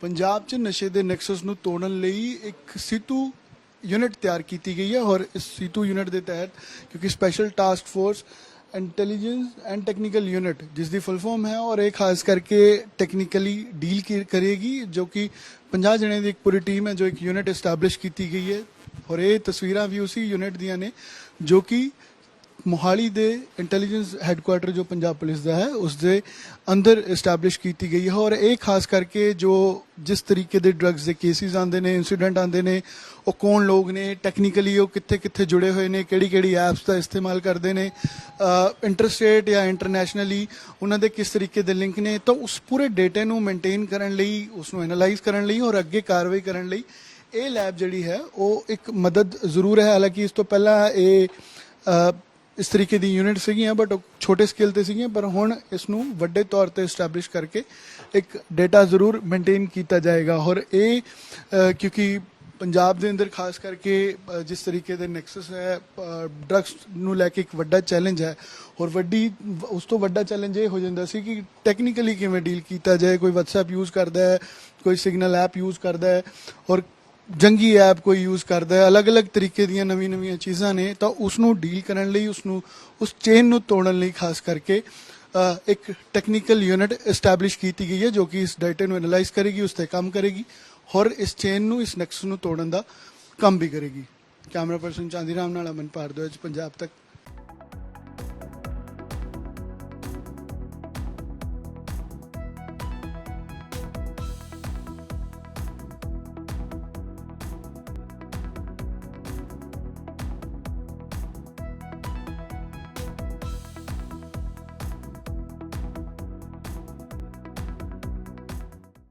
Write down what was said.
ਪੰਜਾਬ 'ਚ ਨਸ਼ੇ ਦੇ ਨੈਕਸਸ ਨੂੰ ਤੋੜਨ ਲਈ ਇੱਕ ਸਿੱਤੂ ਯੂਨਿਟ ਤਿਆਰ ਕੀਤੀ ਗਈ ਹੈ ਔਰ ਇਸ ਸਿੱਤੂ ਯੂਨਿਟ ਦੇ ਤਹਿਤ ਕਿਉਂਕਿ special task force intelligence and technical unit ਜਿਸ ਦੀ ਫੁੱਲ ਫਾਰਮ ਹੈ ਔਰ ਇਹ ਖਾਸ ਕਰਕੇ ਟੈਕਨੀਕਲੀ ਡੀਲ ਕਰੇਗੀ ਜੋ ਕਿ 50 ਜਣੇ ਦੀ ਇੱਕ ਪੂਰੀ ਟੀਮ ਹੈ ਜੋ ਇੱਕ ਯੂਨਿਟ ਐਸਟੈਬਲਿਸ਼ ਕੀਤੀ ਗਈ ਹੈ ਔਰ ਇਹ ਤਸਵੀਰਾਂ ਵੀ ਉਸੇ ਯੂਨਿਟ ਦੀਆਂ ਨੇ ਜੋ ਕਿ ਮੋਹਾਲੀ ਦੇ ਇੰਟੈਲੀਜੈਂਸ ਹੈੱਡਕੁਆਰਟਰ ਜੋ ਪੰਜਾਬ ਪੁਲਿਸ ਦਾ ਹੈ ਉਸ ਦੇ ਅੰਦਰ ਐਸਟੈਬਲਿਸ਼ ਕੀਤੀ ਗਈ ਹੈ ਔਰ ਇਹ ਖਾਸ ਕਰਕੇ ਜੋ ਜਿਸ ਤਰੀਕੇ ਦੇ ਡਰੱਗਸ ਦੇ ਕੇਸਿਸ ਆਉਂਦੇ ਨੇ ਇਨਸੀਡੈਂਟ ਆਉਂਦੇ ਨੇ, ਉਹ ਕੌਣ ਲੋਕ ਨੇ ਟੈਕਨੀਕਲੀ ਉਹ ਕਿੱਥੇ ਕਿੱਥੇ ਜੁੜੇ ਹੋਏ ਨੇ ਕਿਹੜੀ ਕਿਹੜੀ ਐਪਸ ਦਾ ਇਸਤੇਮਾਲ ਕਰਦੇ ਨੇ ਇੰਟਰਸਟੇਟ ਜਾਂ ਇੰਟਰਨੈਸ਼ਨਲੀ ਉਹਨਾਂ ਦੇ ਕਿਸ ਤਰੀਕੇ ਦੇ ਲਿੰਕ ਨੇ, ਤਾਂ ਉਸ ਪੂਰੇ ਡਾਟਾ ਨੂੰ ਮੇਨਟੇਨ ਕਰਨ ਲਈ ਉਸ ਨੂੰ ਐਨਾਲਾਈਜ਼ ਕਰਨ ਲਈ ਔਰ ਅੱਗੇ ਕਾਰਵਾਈ ਕਰਨ ਲਈ ਇਹ ਲੈਬ ਜਿਹੜੀ ਹੈ, ਉਹ ਇੱਕ ਮਦਦ ਜ਼ਰੂਰ ਹੈ। ਹਾਲਾਂਕਿ ਇਸ ਤੋਂ ਪਹਿਲਾਂ ਇਹ ਇਸ ਤਰੀਕੇ ਦੀ ਯੂਨਿਟ ਸੀਗੀਆਂ ਬਟ ਛੋਟੇ ਸਕੇਲ ਤੇ ਸੀਗੀਆਂ ਪਰ ਹੁਣ ਇਸ ਨੂੰ ਵੱਡੇ ਤੌਰ ਤੇ ਐਸਟੈਬਲਿਸ਼ ਕਰਕੇ ਇੱਕ ਡਾਟਾ ਜ਼ਰੂਰ ਮੇਨਟੇਨ ਕੀਤਾ ਜਾਏਗਾ ਔਰ ਇਹ ਕਿਉਂਕਿ ਪੰਜਾਬ ਦੇ ਅੰਦਰ ਖਾਸ ਕਰਕੇ ਜਿਸ ਤਰੀਕੇ ਦੇ ਨੈਕਸਸ ਹੈ ਡਰੱਗਸ ਨੂੰ ਲੈ ਕੇ ਇੱਕ ਵੱਡਾ ਚੈਲੰਜ ਹੈ ਔਰ ਵੱਡੀ ਉਸ ਤੋਂ ਵੱਡਾ ਚੈਲੰਜ ਇਹ ਹੋ ਜਾਂਦਾ ਸੀ ਕਿ ਟੈਕਨੀਕਲੀ ਕਿਵੇਂ ਡੀਲ ਕੀਤਾ ਜਾਏ ਕੋਈ WhatsApp ਯੂਜ਼ ਕਰਦਾ ਹੈ ਕੋਈ ਸਿਗਨਲ ਐਪ ਯੂਜ਼ ਕਰਦਾ ਹੈ ਔਰ ਜੰਗੀ ਐਪ ਕੋਈ ਯੂਜ਼ ਕਰਦਾ ਹੈ, ਅਲੱਗ-ਅਲੱਗ ਤਰੀਕੇ ਦੀਆਂ ਨਵੀਂ-ਨਵੀਆਂ ਚੀਜ਼ਾਂ ਨੇ, ਤਾਂ ਉਸ ਨੂੰ ਡੀਲ ਕਰਨ ਲਈ ਉਸ ਨੂੰ ਉਸ ਚੇਨ ਨੂੰ ਤੋੜਨ ਲਈ ਖਾਸ ਕਰਕੇ ਇੱਕ ਟੈਕਨੀਕਲ ਯੂਨਿਟ ਐਸਟੈਬਲਿਸ਼ ਕੀਤੀ ਗਈ ਹੈ, ਜੋ ਕਿ ਇਸ ਡਾਟਾ ਨੂੰ ਐਨਾਲਾਈਜ਼ ਕਰੇਗੀ, ਉਸ ਤੇ ਕੰਮ ਕਰੇਗੀ, ਔਰ ਇਸ ਚੇਨ ਨੂੰ, ਇਸ ਨੈਕਸਸ ਨੂੰ ਤੋੜਨ ਦਾ ਕੰਮ ਵੀ ਕਰੇਗੀ। ਕੈਮਰਾ ਪਰਸਨ ਚਾਂਦੀ ਰਾਮ ਨਾਲ ਅਮਨ ਭਾਰਦਵਾਜ ਪੰਜਾਬ ਤੱਕ।